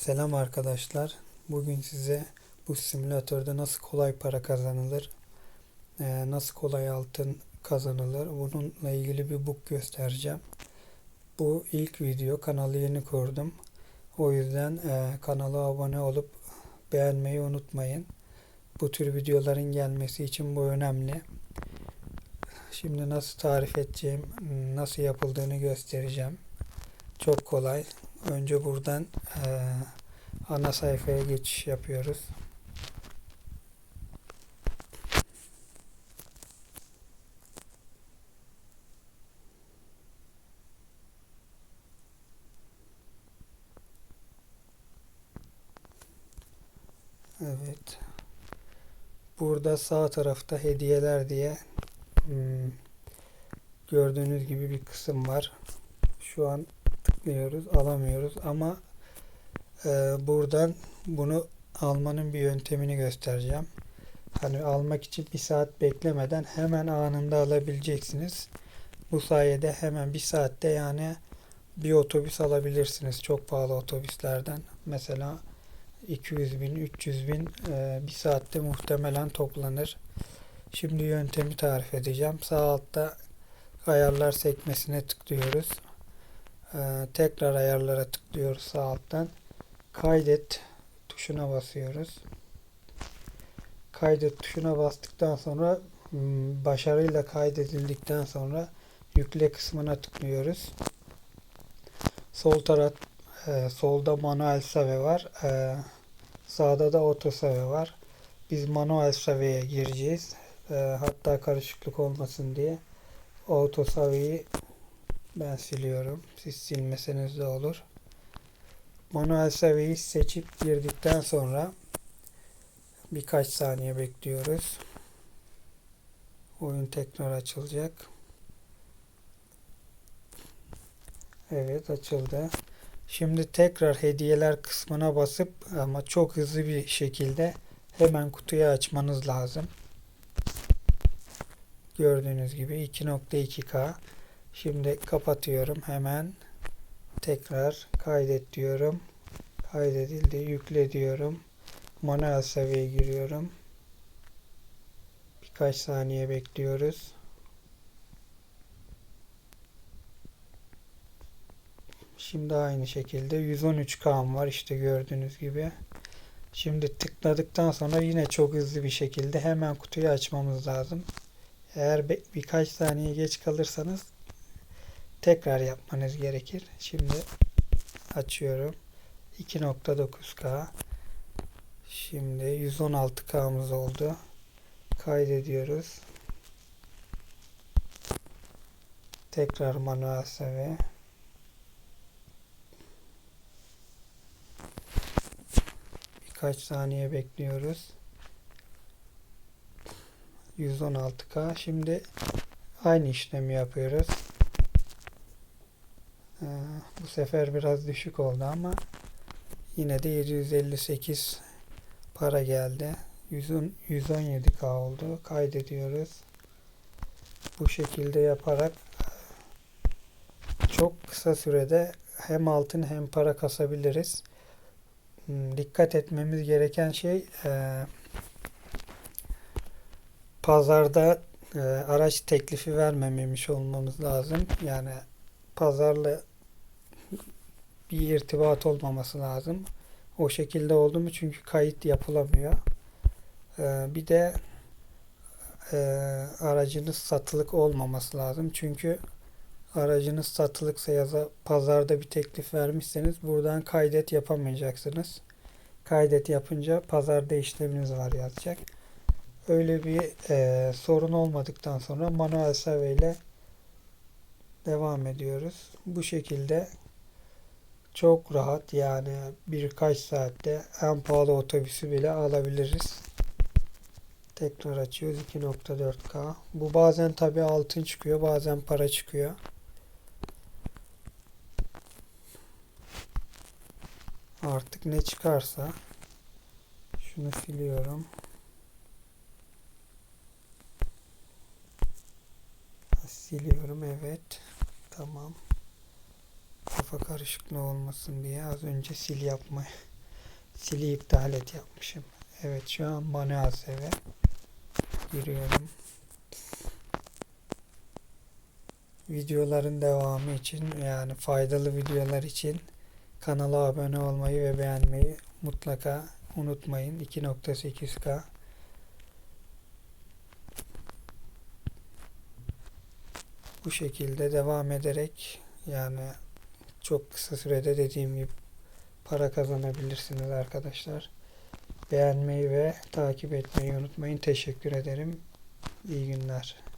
Selam arkadaşlar. Bugün size bu simülatörde nasıl kolay para kazanılır, e, nasıl kolay altın kazanılır bununla ilgili bir book göstereceğim. Bu ilk video kanalı yeni kurdum. O yüzden e, kanala abone olup beğenmeyi unutmayın. Bu tür videoların gelmesi için bu önemli. Şimdi nasıl tarif edeceğim, nasıl yapıldığını göstereceğim. Çok kolay. Önce buradan eee, ana sayfaya geçiş yapıyoruz. Evet. Burada sağ tarafta hediyeler diye hmm, gördüğünüz gibi bir kısım var. Şu an tıklıyoruz, alamıyoruz ama e, buradan bunu almanın bir yöntemini göstereceğim. Hani almak için bir saat beklemeden hemen anında alabileceksiniz. Bu sayede hemen bir saatte yani bir otobüs alabilirsiniz. Çok pahalı otobüslerden. Mesela 200 bin, 300 bin e, bir saatte muhtemelen toplanır. Şimdi yöntemi tarif edeceğim. Sağ altta ayarlar sekmesine tıklıyoruz. Ee, tekrar ayarlara tıklıyoruz sağ alttan. Kaydet tuşuna basıyoruz. Kaydet tuşuna bastıktan sonra hmm, başarıyla kaydedildikten sonra yükle kısmına tıklıyoruz. Sol taraf e, solda manuel save var. E, sağda da auto save var. Biz manuel save'ye gireceğiz. E, hatta karışıklık olmasın diye auto save'yi ben siliyorum. Siz silmeseniz de olur. Manuel save'yi seçip girdikten sonra birkaç saniye bekliyoruz. Oyun tekrar açılacak. Evet açıldı. Şimdi tekrar hediyeler kısmına basıp ama çok hızlı bir şekilde hemen kutuyu açmanız lazım. Gördüğünüz gibi 2.2K. Şimdi kapatıyorum hemen. Tekrar kaydet diyorum. Kaydedildi. Yükle diyorum. Manuel seviyeye giriyorum. Birkaç saniye bekliyoruz. Şimdi aynı şekilde 113K'm var işte gördüğünüz gibi. Şimdi tıkladıktan sonra yine çok hızlı bir şekilde hemen kutuyu açmamız lazım. Eğer birkaç saniye geç kalırsanız tekrar yapmanız gerekir. Şimdi açıyorum. 2.9K Şimdi 116K'mız oldu. Kaydediyoruz. Tekrar manuel seviye. Birkaç saniye bekliyoruz. 116K. Şimdi aynı işlemi yapıyoruz. Bu sefer biraz düşük oldu ama yine de 758 para geldi. 117K oldu. Kaydediyoruz. Bu şekilde yaparak çok kısa sürede hem altın hem para kasabiliriz. Hmm, dikkat etmemiz gereken şey e, pazarda e, araç teklifi vermememiş olmamız lazım. Yani pazarla bir irtibat olmaması lazım. O şekilde oldu mu çünkü kayıt yapılamıyor. Ee, bir de e, aracınız satılık olmaması lazım. Çünkü aracınız satılıksa ya da pazarda bir teklif vermişseniz buradan kaydet yapamayacaksınız. Kaydet yapınca pazarda işleminiz var yazacak. Öyle bir e, sorun olmadıktan sonra manuel ile devam ediyoruz. Bu şekilde çok rahat yani birkaç saatte en pahalı otobüsü bile alabiliriz. Tekrar açıyoruz 2.4K. Bu bazen tabi altın çıkıyor bazen para çıkıyor. Artık ne çıkarsa şunu siliyorum. Siliyorum evet. Tamam kafa karışıklığı olmasın diye az önce sil yapma Sili iptal et yapmışım. Evet şu an manuel save giriyorum. Videoların devamı için yani faydalı videolar için kanala abone olmayı ve beğenmeyi mutlaka unutmayın. 2.8K bu şekilde devam ederek yani çok kısa sürede dediğim gibi para kazanabilirsiniz arkadaşlar. Beğenmeyi ve takip etmeyi unutmayın. Teşekkür ederim. İyi günler.